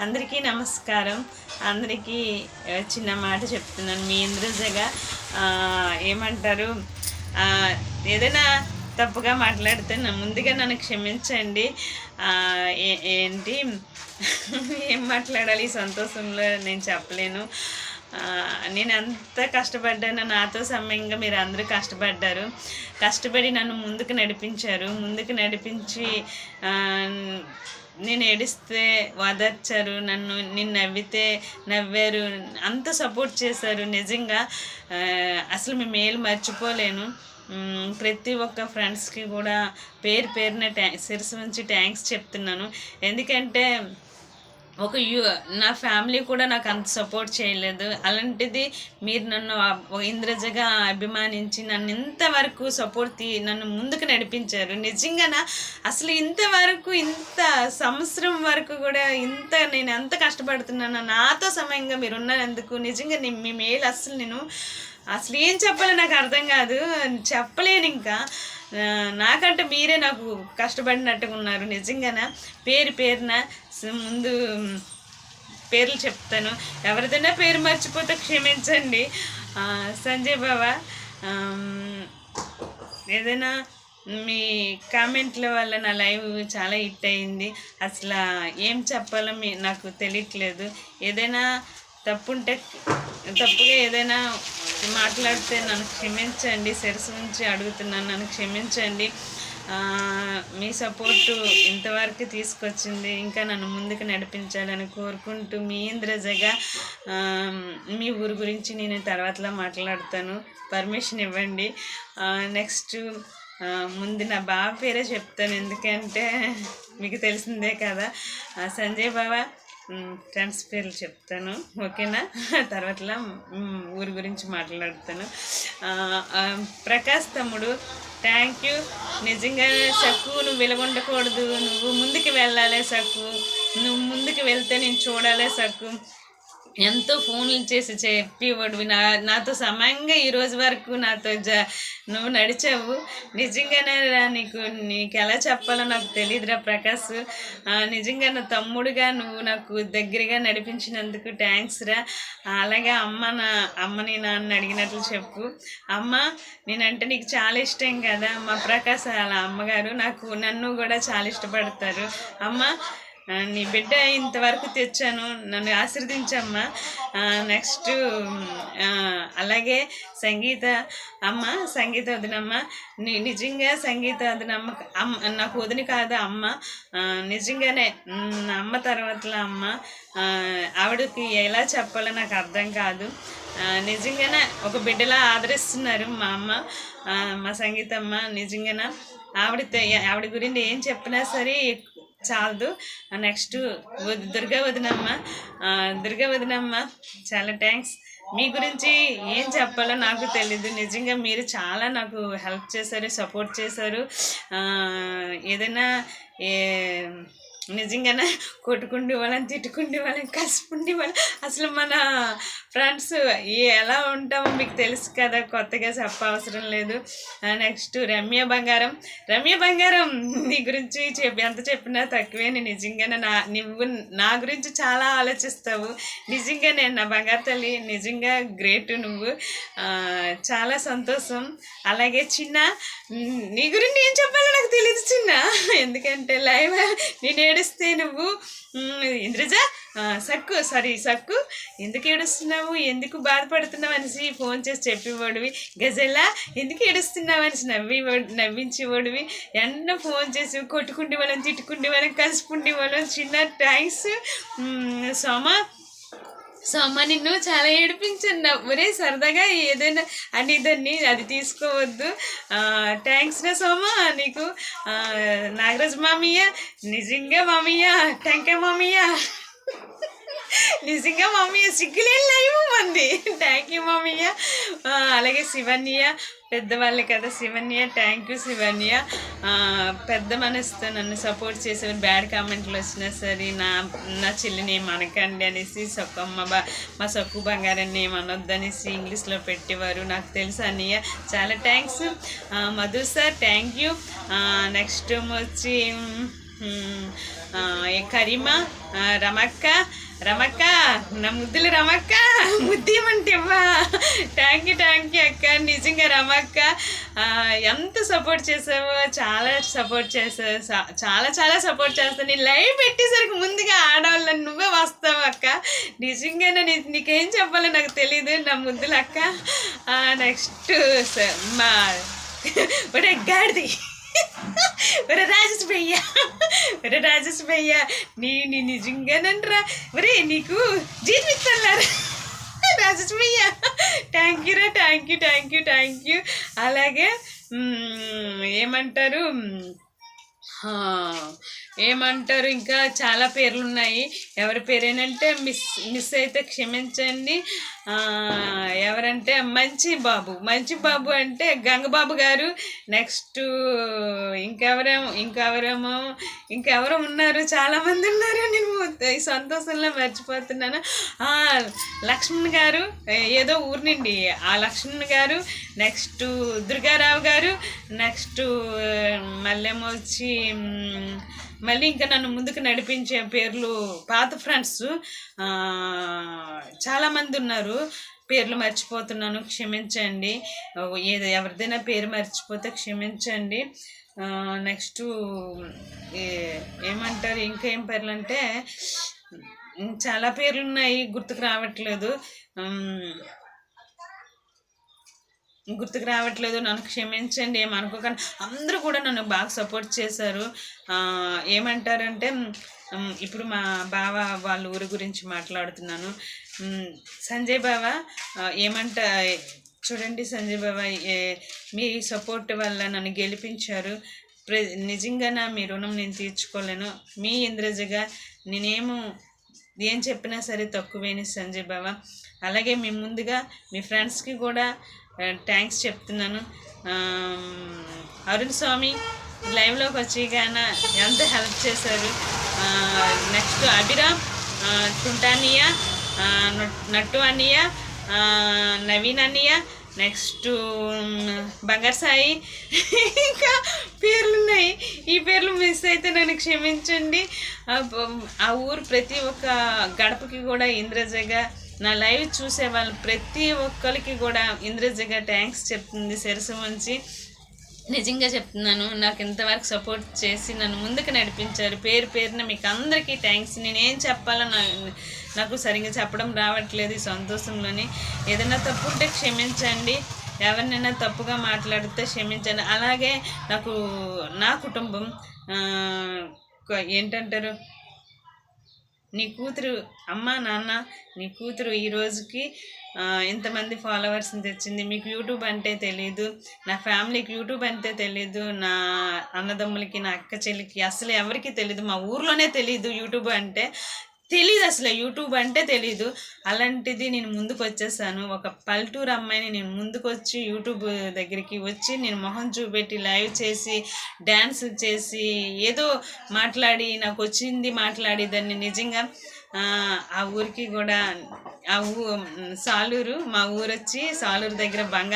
అందరికీ నమస్కారం. అందరికీ చిన్న మాట చెప్తున్నాను. మీ ఇంద్రజగా ఏమంటారు? ఏదైనా తప్పుగా మాట్లాడితే ముందుగా నన్ను క్షమించండి. ఏ- ఏంటి? ఏం మాట్లాడాలి? సంతోషంలో నేను చెప్పలేను. నేను ఎంత కష్టపడ్డానో నాతో సమయంగా మీరు అందరూ కష్టపడ్డారు. కష్టపడి నన్ను ముందుకు నడిపించారు. ముందుకు నడిపించి నేను ఏడిస్తే వాదార్చారు నన్ను నేను నవ్వితే నవ్వారు అంత సపోర్ట్ చేశారు నిజంగా. అసలు మేము మేలు మర్చిపోలేను. ప్రతి ఒక్క ఫ్రెండ్స్కి కూడా పేరు పేరున ట్యా శిరసు నుంచి థ్యాంక్స్ చెప్తున్నాను. ఎందుకంటే ఒక యూ నా ఫ్యామిలీ కూడా నాకు అంత సపోర్ట్ చేయలేదు. అలాంటిది మీరు నన్ను ఇంద్రజగా అభిమానించి నన్ను ఇంతవరకు సపోర్ట్ తీ నన్ను ముందుకు నడిపించారు. నిజంగానా? అసలు ఇంతవరకు ఇంత సంవత్సరం వరకు కూడా ఇంత నేను ఎంత కష్టపడుతున్నానో నాతో సమయంగా మీరు ఉన్నందుకు నిజంగా నేను మీ మేలు అసలు నేను అసలు ఏం చెప్పాలో నాకు అర్థం కాదు. చెప్పలేను ఇంకా నాకంటే మీరే నాకు కష్టపడినట్టుగా ఉన్నారు. నిజంగానా? పేరు పేరున ముందు పేర్లు చెప్తాను. ఎవరిదైనా పేరు మర్చిపోతే క్షమించండి. సంజయ్ బాబా ఏదైనా మీ కామెంట్ల వల్ల నా లైవ్ చాలా హిట్ అయింది. అసలు ఏం చెప్పాలో మీ నాకు తెలియట్లేదు. ఏదైనా తప్పుంటే తప్పుగా ఏదైనా మాట్లాడితే నన్ను క్షమించండి శిరసు నుంచి అడుగుతున్నాను నన్ను క్షమించండి. మీ సపోర్టు ఇంతవరకు తీసుకొచ్చింది. ఇంకా నన్ను ముందుకు నడిపించాలని కోరుకుంటూ మీ ఇంద్రజగా మీ ఊరు గురించి నేను తర్వాతలో మాట్లాడతాను. పర్మిషన్ ఇవ్వండి. నెక్స్ట్ ముందు నా బావ పేరే చెప్తాను. ఎందుకంటే మీకు తెలిసిందే కదా. సంజయ్ బాబా ఫ్రెండ్స్ పేర్లు చెప్తాను ఓకేనా? తర్వాతలా ఊరి గురించి మాట్లాడుతాను. ప్రకాష్ తమ్ముడు థ్యాంక్ యూ నిజంగా సక్కు నువ్వు వెలుగొండకూడదు. నువ్వు ముందుకు వెళ్ళాలి సక్కు నువ్వు ముందుకు వెళ్తే నేను చూడాలి సక్కు ఎంతో ఫోన్లు చేసి చెప్పేవాడివి నా నాతో సమయంగా ఈ రోజు వరకు నాతో జ నువ్వు నడిచావు. నిజంగానే రా నీకు నీకు ఎలా చెప్పాలో నాకు తెలియదురా ప్రకాష్ ఆ, నిజంగా నా తమ్ముడుగా నువ్వు నాకు దగ్గరగా నడిపించినందుకు థ్యాంక్స్ రా. అలాగే అమ్మ నా అమ్మని నాన్న అడిగినట్లు చెప్పు. అమ్మ నేనంటే నీకు చాలా ఇష్టం కదా. మా ప్రకాష్ అలా అమ్మగారు నాకు నన్ను కూడా చాలా ఇష్టపడతారు. అమ్మ నీ బిడ్డ ఇంతవరకు తెచ్చాను నన్ను ఆశీర్వదించమ్మా. నెక్స్ట్ అలాగే సంగీత అమ్మ సంగీత వదినమ్మ నీ నిజంగా సంగీత వదినమ్మ అమ్మ నాకు వదిన కాదు అమ్మ. నిజంగానే నా అమ్మ తర్వాతలో అమ్మ. ఆవిడకి ఎలా చెప్పాలో నాకు అర్థం కాదు. నిజంగానే ఒక బిడ్డలా ఆదరిస్తున్నారు మా అమ్మ మా సంగీతమ్మ. నిజంగానే ఆవిడ ఆవిడ గురించి ఏం చెప్పినా సరే చాలదు. నెక్స్ట్ దుర్గా వదినమ్మ. దుర్గా వదినమ్మ చాలా థ్యాంక్స్ మీ గురించి ఏం చెప్పాలో నాకు తెలీదు. నిజంగా మీరు చాలా నాకు హెల్ప్ చేశారు సపోర్ట్ చేశారు. ఏదైనా నిజంగానే కొట్టుకుండి వాళ్ళని తిట్టుకుండి వాళ్ళని కసుపుండే వాళ్ళని అసలు మన ఫ్రెండ్స్ ఎలా ఉంటామో మీకు తెలుసు కదా కొత్తగా చెప్పవసరం లేదు. నెక్స్ట్ రమ్య బంగారం. రమ్య బంగారం నీ గురించి చెప్పి ఎంత చెప్పినా తక్కువే నేను నిజంగానే. నా నువ్వు నా గురించి చాలా ఆలోచిస్తావు. నిజంగా నేను నా బంగారు తల్లి నిజంగా గ్రేట్ నువ్వు. చాలా సంతోషం. అలాగే చిన్న నీ గురించి ఏం చెప్పాలో నాకు తెలియదు చిన్న. ఎందుకంటే లైవ్ నేనే ఏడుస్తే నువ్వు? ఇంద్రజ సక్కు సారీ సక్కు. ఎందుకు ఏడుస్తున్నావు? ఎందుకు బాధపడుతున్నావు అనేసి ఫోన్ చేసి చెప్పివోడివి గజల్లా ఎందుకు ఏడుస్తున్నావు అనేసి నవ్వి నవ్వించేవాడివి. ఎన్నో ఫోన్ చేసి కొట్టుకుండే వాళ్ళని తిట్టుకుండే వాళ్ళని కలుసుకుండే వాళ్ళని చిన్న థ్యాంక్స్. సోమ సో అమ్మ నిన్ను చాలా ఏడిపించాను ఒరే సరదాగా ఏదైనా అని దాన్ని అది తీసుకోవద్దు. థ్యాంక్స్ రా సోమా నీకు. ఆ, నాగరాజ్ మామయ్య నిజంగా మామయ్య థ్యాంక్ యూ మామయ్య. నిజంగా మమ్మీ సిగ్గులేని లైవ్ మంది. థ్యాంక్ యూ మమ్మీయ అలాగే శివన్య పెద్దవాళ్ళు కదా శివన్య. Thank you Shivanya. పెద్ద మనసుతో నన్ను సపోర్ట్ చేసే బ్యాడ్ కామెంట్లు వచ్చినా సరే నా నా చెల్లిని మనకండి అనేసి సొక్కమ్మ బా మా సొక్కు బంగారాన్ని ఏమనొద్దనేసి ఇంగ్లీష్లో పెట్టేవారు. నాకు తెలుసు అన్నయ్య. చాలా thanks Madhu sir thank you next వచ్చి కరీమా? రమక్క? రమక్క నా ముద్దులు రమక్క. ముద్దేమంటే ఇవ్వా థ్యాంక్ యూ థ్యాంక్ యూ అక్క. నిజంగా రమక్క ఎంత సపోర్ట్ చేసావో చాలా సపోర్ట్ చేసావు చాలా చాలా సపోర్ట్ చేస్తావు నేను లైవ్ పెట్టేసరికి ముందుగా ఆడవాళ్ళని నువ్వే వస్తావు అక్క. నిజంగా నీ నీకేం చెప్పాలో నాకు తెలియదు నా ముద్దులు అక్క. నెక్స్ట్ మా ఒరే గాడిది. ఒరే రాజేష్ భయ్య ఒరే రాజేష్ భయ్య నీ నీ నిజంగానంట్రా. ఒరే నీకు జీవిస్తాను రాజేష్ భయ్య థ్యాంక్ యూ రా thank you thank you thank you అలాగే ఏమంటారు ఏమంటారు? ఇంకా చాలా పేర్లు ఉన్నాయి ఎవరి పేరేనంటే మిస్ మిస్ అయితే క్షమించండి. ఆ, ఎవరంటే మంచి బాబు మంచి బాబు అంటే గంగబాబు గారు. నెక్స్ట్ ఇంకెవరేమో ఇంకెవరేమో ఇంకెవరో ఉన్నారు చాలామంది ఉన్నారు నేను ఈ సంతోషంలో మర్చిపోతున్నాను. ఆ, లక్ష్మణ్ గారు ఏదో ఊరు నుండి ఆ లక్ష్మణ్ గారు నెక్స్ట్ దుర్గారావు గారు నెక్స్ట్ మళ్ళేమో వచ్చి మళ్ళీ ఇంకా నన్ను ముందుకు నడిపించే పేర్లు పాత ఫ్రెండ్స్ చాలామంది ఉన్నారు. పేర్లు మర్చిపోతున్నాను క్షమించండి. ఏదో ఎవరిదైనా పేరు మర్చిపోతే క్షమించండి. నెక్స్ట్ ఏమంటారు ఇంకా ఏం పేర్లు అంటే చాలా పేర్లు ఉన్నాయి గుర్తుకు రావట్లేదు. గుర్తుకు రావట్లేదు నన్ను క్షమించండి ఏమనుకోకండి అందరూ కూడా నన్ను బాగా సపోర్ట్ చేశారు. ఏమంటారంటే ఇప్పుడు మా బావ వాళ్ళ ఊరి గురించి మాట్లాడుతున్నాను. సంజయ్ బావ ఏమంట చూడండి సంజయ్ బాబాయ్ మీ సపోర్ట్ వల్ల నన్ను గెలిపించారు. ప్ర నిజంగా నా మీ రుణం నేను తీర్చుకోలేను. మీ ఇంద్రజగా నేనేమో ఏం చెప్పినా సరే తక్కువేని సంజయ్ బాబా. అలాగే మీ ముందుగా మీ ఫ్రెండ్స్కి కూడా థ్యాంక్స్ చెప్తున్నాను. అరుణ్ స్వామి లైవ్లోకి వచ్చి కానీ ఎంత హెల్ప్ చేశారు. నెక్స్ట్ అభిరామ్ టుంటానియా నట్టు అన్నయ్య నవీన్ అన్నయ్య నెక్స్ట్ బంగారు సాయి. ఇంకా పేర్లు ఉన్నాయి. ఈ పేర్లు మిస్ అయితే నన్ను క్షమించండి. ఆ ఊరు ప్రతి ఒక్క గడపకి కూడా ఇంద్రజగా. నా లైవ్ చూసే వాళ్ళు ప్రతి ఒక్కరికి కూడా ఇంద్రజగా థ్యాంక్స్ చెప్తుంది శిరసు మంచి నిజంగా చెప్తున్నాను నాకు ఇంతవరకు సపోర్ట్ చేసి నన్ను ముందుకు నడిపించారు. పేరు పేరున మీకు అందరికీ థ్యాంక్స్ నేనేం చెప్పాలో నా నాకు సరిగ్గా చెప్పడం రావట్లేదు ఈ సంతోషంలోని. ఏదైనా తప్పు ఉంటే క్షమించండి. ఎవరినైనా తప్పుగా మాట్లాడితే క్షమించండి. అలాగే నాకు నా కుటుంబం ఏంటంటారు? నీ కూతురు అమ్మ నాన్న నీ కూతురు ఈ రోజుకి ఎంతమంది ఇంతమంది ఫాలోవర్స్ని తెచ్చింది? మీకు యూట్యూబ్ అంటే తెలీదు. నా ఫ్యామిలీకి యూట్యూబ్ అంటే తెలీదు. నా అన్నదమ్ములకి నా అక్క చెల్లికి అసలు ఎవరికి తెలీదు. మా ఊర్లోనే తెలీదు యూట్యూబ్ అంటే. తెలీదు అసలు యూట్యూబ్ అంటే తెలీదు. అలాంటిది నేను ముందుకు వచ్చేసాను ఒక పల్లెటూరు అమ్మాయిని నేను ముందుకు వచ్చి యూట్యూబ్ దగ్గరికి వచ్చి నేను మొహం చూపెట్టి లైవ్ చేసి డ్యాన్స్ చేసి ఏదో మాట్లాడి నాకు వచ్చింది మాట్లాడి దాన్ని నిజంగా ఆ ఊరికి కూడా ఆ ఊ సాలూరు మా ఊరు వచ్చి సాలూరు దగ్గర బంగారు